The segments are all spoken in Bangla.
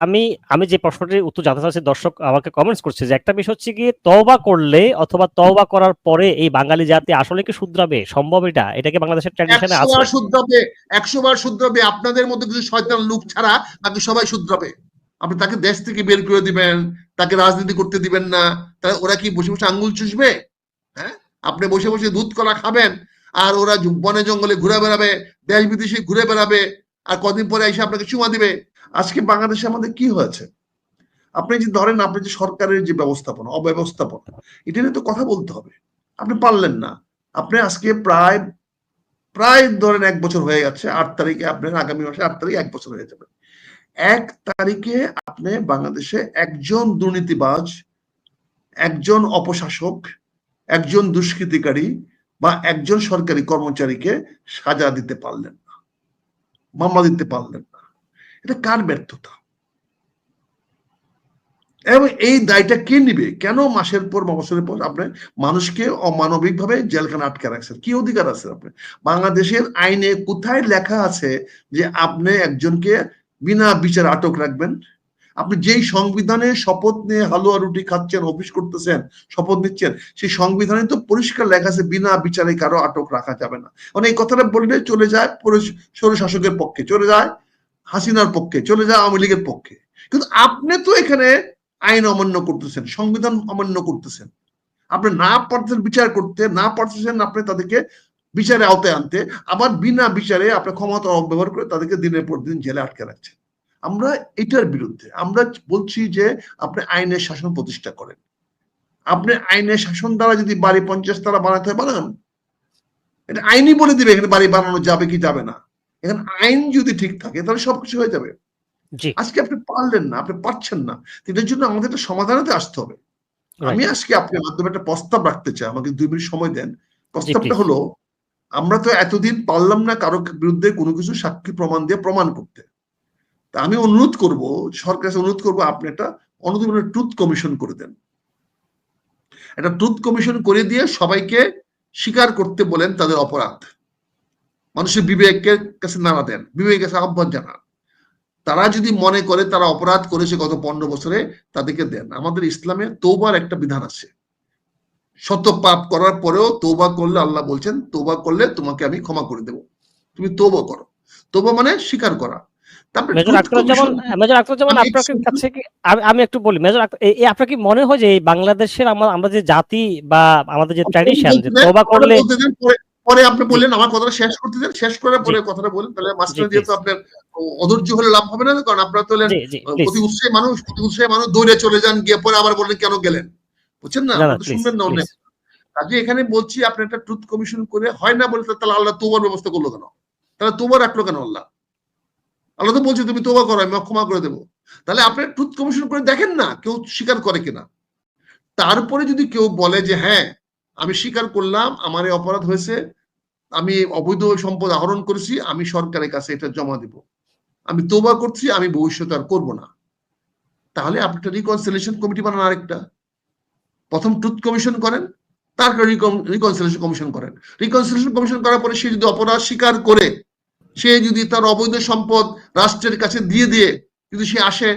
আমি আমি যে প্রশ্নটির উত্তর জানতে চাচ্ছি দর্শক আমাকে কমেন্টস করছে যে একটা বিষয় হচ্ছে কি তওবা করলে অথবা তওবা করার পরে এই বাঙালি জাতি আসলে কি শুধরাবে? সম্ভব এটা? এটাকে বাংলাদেশের ট্র্যাডিশনে আছে? শুধরাবে একশো বার শুধরাবে আপনাদের মধ্যে কিছু শয়তান লোক ছাড়া বাকি সবাই শুধরাবে। আপনি তাকে দেশ থেকে বের করে দিবেন তাকে রাজনীতি করতে দিবেন না তাহলে ওরা কি বসে বসে আঙ্গুল চুষবে? হ্যাঁ? আপনি বসে বসে দুধ কলা খাবেন আর ওরা বনে জঙ্গলে ঘুরে বেড়াবে দেশ বিদেশে ঘুরে বেড়াবে আর কদিন পরে এসে আপনাকে চুমা দিবে। আজকে বাংলাদেশে আমাদের কি হয়েছে? আপনি যে ধরেন, আপনি যে সরকারের যে ব্যবস্থাপনা, অব্যবস্থাপনা, এটা নিয়ে তো কথা বলতে হবে। আপনি পারলেন না। আপনি আজকে প্রায় প্রায় ধরেন এক বছর হয়ে গেছে, আট তারিখে আপনার আগামী মাসে আট তারিখে এক বছর হয়ে যাবে। এক তারিখে আপনি বাংলাদেশে একজন দুর্নীতিবাজ, একজন অপশাসক, একজন দুষ্কৃতিকারী বা একজন সরকারি কর্মচারীকে সাজা দিতে পারলেন না, মামলা দিতে পারলেন এটা কার ব্যর্থতা? এবং এই দায়টা কে নিবে? কেন মাসের পর বছরের পর আপনি মানুষকে অমানবিক ভাবে জেলখানা আটকে রাখছেন? কি অধিকার আছে আপনি বাংলাদেশের আইনে কোথায় লেখা আছে যে আপনি একজনকে বিনা বিচার আটক রাখবেন? আপনি যেই সংবিধানে শপথ নিয়ে হালুয়া রুটি খাচ্ছেন, অফিস করতেছেন, শপথ নিচ্ছেন, সেই সংবিধানে তো পরিষ্কার লেখা আছে, বিনা বিচারে কারও আটক রাখা যাবে না। মানে এই কথাটা বললে চলে যায় সৌর শাসকের পক্ষে। চলে যায় হাসিনার পক্ষে, চলে যায় আওয়ামী লীগের পক্ষে। কিন্তু আপনি তো এখানে আইন অমান্য করতেছেন, সংবিধান অমান্য করতেছেন। আপনি না পারতেন বিচার করতে, না পারতেছেন আপনি তাদেরকে বিচারে আওতায় আনতে, আবার বিনা বিচারে আপনি ক্ষমতা অব্যবহার করে তাদেরকে দিনের পর দিন জেলে আটকে রাখছেন। আমরা এটার বিরুদ্ধে, আমরা বলছি যে আপনি আইনের শাসন প্রতিষ্ঠা করেন। আপনি আইনের শাসন দ্বারা যদি বাড়ি পঞ্চাশ তারা বানাতে বানান। এটা আইনই বলে দিবে, এখানে বাড়ি বানানো যাবে কি যাবে না। এখানে আইন যদি ঠিক থাকে তাহলে সবকিছু হয়ে যাবে। আজকে আপনি পারলেন না আপনি পারছেন না। এটার জন্য আমাদের একটা সমাধানেতে আসতে হবে। আমি আজকে আপনার মাধ্যমে একটা প্রস্তাব রাখতে চাই আমাকে দুই মিনিট সময় দেন। প্রস্তাবটা. হলো আমরা তো এতদিন পারলাম না কারও বিরুদ্ধে কোনো কিছু সাক্ষী প্রমাণ দিয়ে প্রমাণ করতে। তা আমি অনুরোধ করব সরকার অনুরোধ করব আপনি একটা অনুদানের ট্রুথ কমিশন করে দেন। একটা ট্রুথ কমিশন করে দিয়ে সবাইকে স্বীকার করতে বলেন তাদের অপরাধ। মানুষের বিবেকের কাছে নাড়া দেন বিবেকের কাছে আহ্বান জানান। তারা যদি মনে করে তারা অপরাধ করেছে গত পনেরো বছরে তাদেরকে দেন। আমাদের ইসলামে তোবার একটা বিধান আছে। শত পাপ করার পরেও তোবা করলে আল্লাহ বলছেন তোবা করলে তোমাকে আমি ক্ষমা করে দেব। তুমি তোবা করো। তোবা মানে স্বীকার করা। তারপরে major truth Aktaruzzaman major Aktaruzzaman আমি আপনার একটু- আমি আমি একটু বলি মেজর আক্তার- এই- এই আপনার কি মনে হয় যে এই বাংলাদেশের আমরা আমরা যে জাতি বা আমাদের যে ট্র্যাডিশন করলে পরে- আপনি বললেন আমার কথাটা শেষ করতে দেন। শেষ করে পরে কথাটা বলেন তাহলে মাস্টার জি, যেহেতু আপনার অধৈর্য হলে লাভ হবে না কারণ আপনারা তো হলেন অতি উৎসাহী মানুষ অতি উৎসাহী মানুষ দৌড়ে চলে যান গিয়ে পরে আবার বললেন কেন গেলেন? বুঝছেন না? তো শুনবেন না অনেক। কাজে এখানে বলছি আপনি একটা ট্রুথ কমিশন করে হয় না বলে তাহলে আল্লাহ তোবার ব্যবস্থা করল কেন? তাহলে তোমার রাখল কেন আল্লাহ? আল্লাহ তো বলছে তুমি তোবা করো আমি ক্ষমা করে দেবো। তাহলে আপনি ট্রুথ কমিশন করে দেখেন না কেউ স্বীকার করে কিনা। তারপরে যদি কেউ বলে যে হ্যাঁ আমি স্বীকার করলাম আমার এই অপরাধ হয়েছে আমি অবৈধ সম্পদ আহরণ করেছি, আমি সরকারের কাছে এটা জমা দিব। আমি তোবা করছি, আমি ভবিষ্যতে আর করব না। তাহলে আপনি একটা রিকনসিলেশন কমিটি বানান আরেকটা। প্রথম ট্রুথ কমিশন করেন, তারপরে রিকনসিলেশন কমিশন করেন। রিকনসিলেশন কমিশন করার পরে সে যদি অপরাধ স্বীকার করে, সে যদি তার অবৈধ সম্পদ রাষ্ট্রের কাছে দিয়ে দিয়ে যদি সে আসে,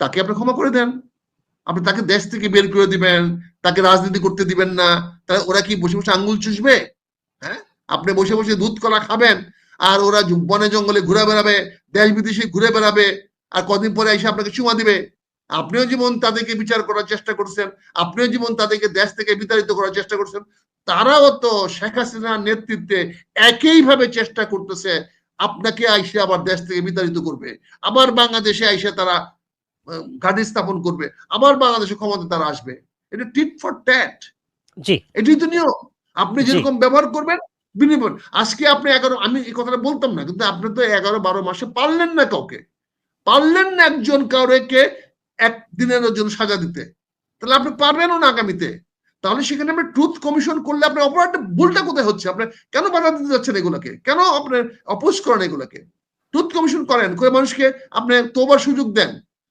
তাকে আপনি ক্ষমা করে দেন। আপনি তাকে দেশ থেকে বের করে দিবেন, তাকে রাজনীতি করতে দিবেন না। তাহলে ওরা কি বসে বসে আঙ্গুল চুষবে? আপনি বসে বসে দুধ কলা খাবেন আর ওরা বনে জঙ্গলে ঘুরে বেড়াবে দেশ বিদেশে ঘুরে বেড়াবে আর কদিন পরে এসে আপনাকে চুমা দিবে। আপনিও যেমন তাদেরকে বিচার করার চেষ্টা করছেন আপনিও যেমন তাদেরকে দেশ থেকে বিতাড়িত করার চেষ্টা করছেন। তারাও তো শেখ হাসিনার নেতৃত্বে একইভাবে চেষ্টা করতেছে আপনাকে আইসে আবার দেশ থেকে বিতাড়িত করবে। আবার বাংলাদেশে আইসে তারা ঘাঁটি স্থাপন করবে আবার বাংলাদেশে ক্ষমতা তারা আসবে। এটা টিট ফর ট্যাট। জি। এটাই তো নিয়ম। আপনি যেরকম ব্যবহার করবেন বিনিময়। আজকে আপনি এগারো, আমি এই কথাটা বলতাম না, কিন্তু আপনি তো এগারো, বারো মাসে পারলেন না কাউকে। পারলেন না একজন কাউকে একদিনের জন্য সাজা দিতে। তাহলে আপনি পারবেনও না আগামীতে। তাহলে সেখানে আপনি ট্রুথ কমিশন করলে আপনি অপরাধটা ভুলটা কোথায় হচ্ছে? আপনি কেন বাধা দিতে যাচ্ছেন এগুলোকে? কেন আপনি অপোজ করেন এগুলোকে? ট্রুথ কমিশন করেন, করে মানুষকে আপনি তোবার সুযোগ দেন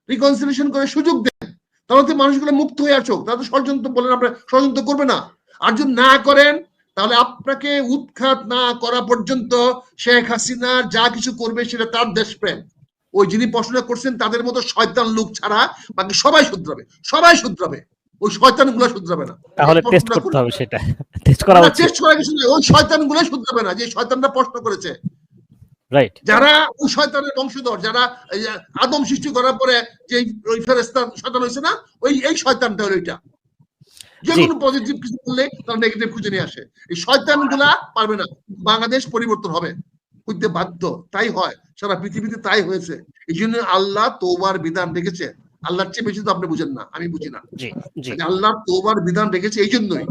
রিকনসিলেশন করে সুযোগ দেন। তাহলে তো মানুষগুলো মুক্ত হয়ে আসুক তাহলে তো ষড়যন্ত্র বলেন, আপনি ষড়যন্ত্র করবে না। আর যদি না করেন তাহলে আপনাকে উৎখাত না করা পর্যন্ত শেখ হাসিনা যা কিছু করবে সেটা তার দেশপ্রেম। ওই যিনি প্রশ্নটা করছেন তাদের মতো শয়তান লোক ছাড়া বাকি সবাই শুধরাবে সবাই শুধরাবে। ওই শয়তানগুলো শুধরাবে না। তাহলে টেস্ট করতে হবে সেটা। টেস্ট করা উচিত। টেস্ট করা কিছু ওই শয়তানগুলো শুধরাবে না যে শয়তানটা প্রশ্ন করেছে। রাইট যারা ওই শয়তানের বংশধর যারা আদম সৃষ্টি করার পরে যে ওই ফেরেস্তা শয়তান হয়েছে না ওই এই শয়তানটা হলো ওইটা যে কোনো পজিটিভ কিছু করলে তারা নেগেটিভ খুঁজে নিয়ে আসে। এই শয়তানগুলা পারবে না। বাংলাদেশ পরিবর্তন হবে। হইতে বাধ্য। তাই হয়। সারা পৃথিবীতে তাই হয়েছে। এই জন্য আল্লাহ তোবার বিধান রেখেছে। আল্লাহর চেয়ে বেশি তো আপনি বুঝেন না। আমি বুঝি না। আল্লাহ তোবার বিধান রেখেছে এই জন্যই।